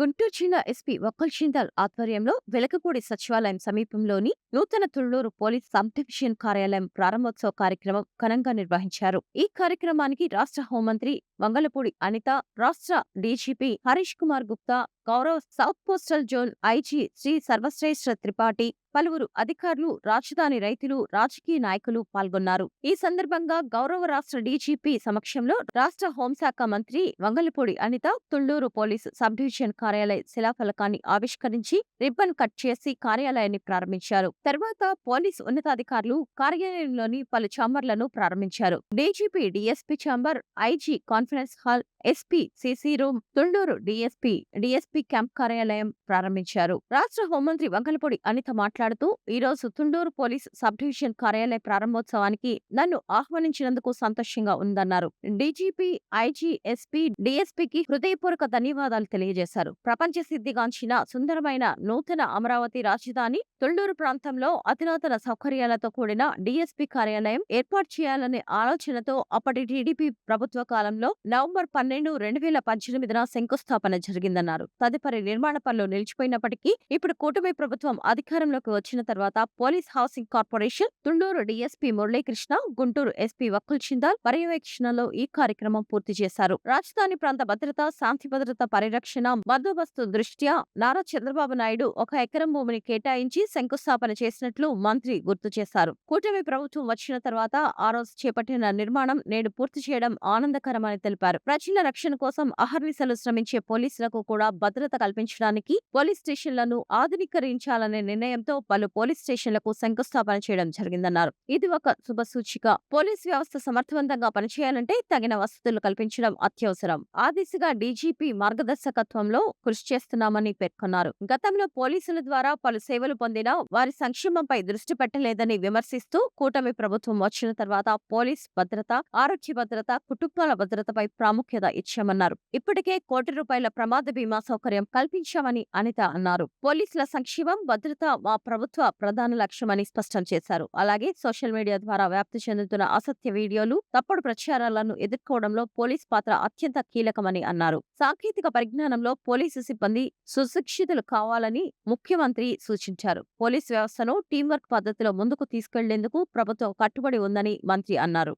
గుంటూరు జిల్లా ఎస్పీ వక్కల్ జిందాల్ ఆధ్వర్యంలో వెలకపూడి సచివాలయం సమీపంలోని నూతన తుళ్ళూరు పోలీస్ సబ్ డివిజన్ కార్యాలయం ప్రారంభోత్సవ కార్యక్రమం ఘనంగా నిర్వహించారు. ఈ కార్యక్రమానికి రాష్ట్ర హోంమంత్రి వంగలపూడి అనిత రాష్ట్ర డీజీపీ హరీష్ కుమార్ గుప్తా గౌరవ south postal zone IG Shri Sarvashreshtha Tripathi పలువురు అధికారులు రాజధాని రైతులు రాజకీయ నాయకులు పాల్గొన్నారు. ఈ సందర్భంగా గౌరవ రాష్ట్ర డీజీపీ సమక్షంలో రాష్ట్ర హోంశాఖ మంత్రి Vangalapudi Anitha Thulluru police sub division కార్యాలయ శిలాఫలకాన్ని ఆవిష్కరించి రిబ్బన్ కట్ చేసి కార్యాలయాన్ని ప్రారంభించారు. తర్వాత పోలీసు ఉన్నతాధికారులు కార్యాలయంలోని పలు ఛాంబర్లను ప్రారంభించారు. DGP DSP chamber IG conference hall SP CC room Tunduru DSP DSP camp కార్యాలయం ప్రారంభించారు. రాష్ట్ర హోంమంత్రి వంకలపూడి అనిత మాట్లాడుతూ ఈ రోజు తుండూరు పోలీస్ సబ్ డివిజన్ కార్యాలయ ప్రారంభోత్సవానికి నన్ను ఆహ్వానించినందుకు సంతోషంగా ఉందన్నారు. డీజీపీ ఐజీ ఎస్పీ డిఎస్పీకి హృదయపూర్వక ధన్యవాదాలు తెలియజేశారు. ప్రపంచ సిద్ధిగాంచిన సుందరమైన నూతన అమరావతి రాజధాని తుండూరు ప్రాంతంలో అధునాతన సౌకర్యాలతో కూడిన డిఎస్పీ కార్యాలయం ఏర్పాటు చేయాలనే ఆలోచనతో అప్పటి టీడీపీ ప్రభుత్వ కాలంలో నవంబర్ పన్నెండు రెండు వేల పద్దెనిమిదిన శంకుస్థాపన జరిగిందన్నారు. తదుపరి నిర్మాణ పనులు నిలిచిపోయినప్పటికీ ఇప్పుడు కూటమి ప్రభుత్వం అధికారంలోకి వచ్చిన తర్వాత police housing corporation Tunduru DSP Muralikrishna Guntur SP Vakul Jindal పర్యవేక్షణలో ఈ కార్యక్రమం పూర్తి చేశారు. రాజధాని ప్రాంత భద్రత శాంతి భద్రత పరిరక్షణ బందోబస్తు దృష్ట్యా నారా చంద్రబాబు నాయుడు ఒక ఎకరం భూమిని కేటాయించి శంకుస్థాపన చేసినట్లు మంత్రి గుర్తు చేశారు. కూటమి ప్రభుత్వం వచ్చిన తర్వాత ఆ రోజు చేపట్టిన నిర్మాణం నేడు పూర్తి చేయడం ఆనందకరమని తెలిపారు. ప్రజల రక్షణ కోసం అహర్నిశలు శ్రమించే పోలీసులకు కూడా భద్రత కల్పించడానికి పోలీస్ స్టేషన్లను ఆధునీకరించాలనే నిర్ణయంతో పలు పోలీస్ స్టేషన్లకు శంకుస్థాపన చేయడం జరిగిందన్నారు. ఇది ఒక శుభసూచిక పోలీస్ వ్యవస్థ సమర్థవంతంగా పనిచేయాలంటే తగిన వసతులు కల్పించడం అత్యవసరం. ఆ దిశగా డీజీపీ మార్గదర్శకత్వంలో కృషి చేస్తున్నామని పేర్కొన్నారు. గతంలో పోలీసుల ద్వారా పలు సేవలు పొందినా వారి సంక్షేమంపై దృష్టి పెట్టలేదని విమర్శిస్తూ కూటమి ప్రభుత్వం వచ్చిన తర్వాత పోలీస్ భద్రత ఆరోగ్య భద్రత కుటుంబాల భద్రతపై భద్రతపై ప్రాముఖ్యత ఇచ్చామన్నారు. ఇప్పటికే కోటి రూపాయల ప్రమాద బీమా సౌకర్యం కల్పించామని అనిత అన్నారు. పోలీసుల సంక్షేమం భద్రత మా ప్రభుత్వ ప్రధాన లక్ష్యమని స్పష్టం చేశారు. అలాగే సోషల్ మీడియా ద్వారా వ్యాప్తి చెందుతున్న అసత్య వీడియోలు తప్పుడు ప్రచారాలను ఎదుర్కోవడంలో పోలీస్ పాత్ర అత్యంత కీలకమని అన్నారు. సాంకేతిక పరిజ్ఞానంలో పోలీసు సిబ్బంది సుశిక్షితులు కావాలని ముఖ్యమంత్రి సూచించారు. పోలీస్ వ్యవస్థను టీంవర్క్ పద్ధతిలో ముందుకు తీసుకెళ్ళేందుకు ప్రభుత్వం కట్టుబడి ఉందని మంత్రి అన్నారు.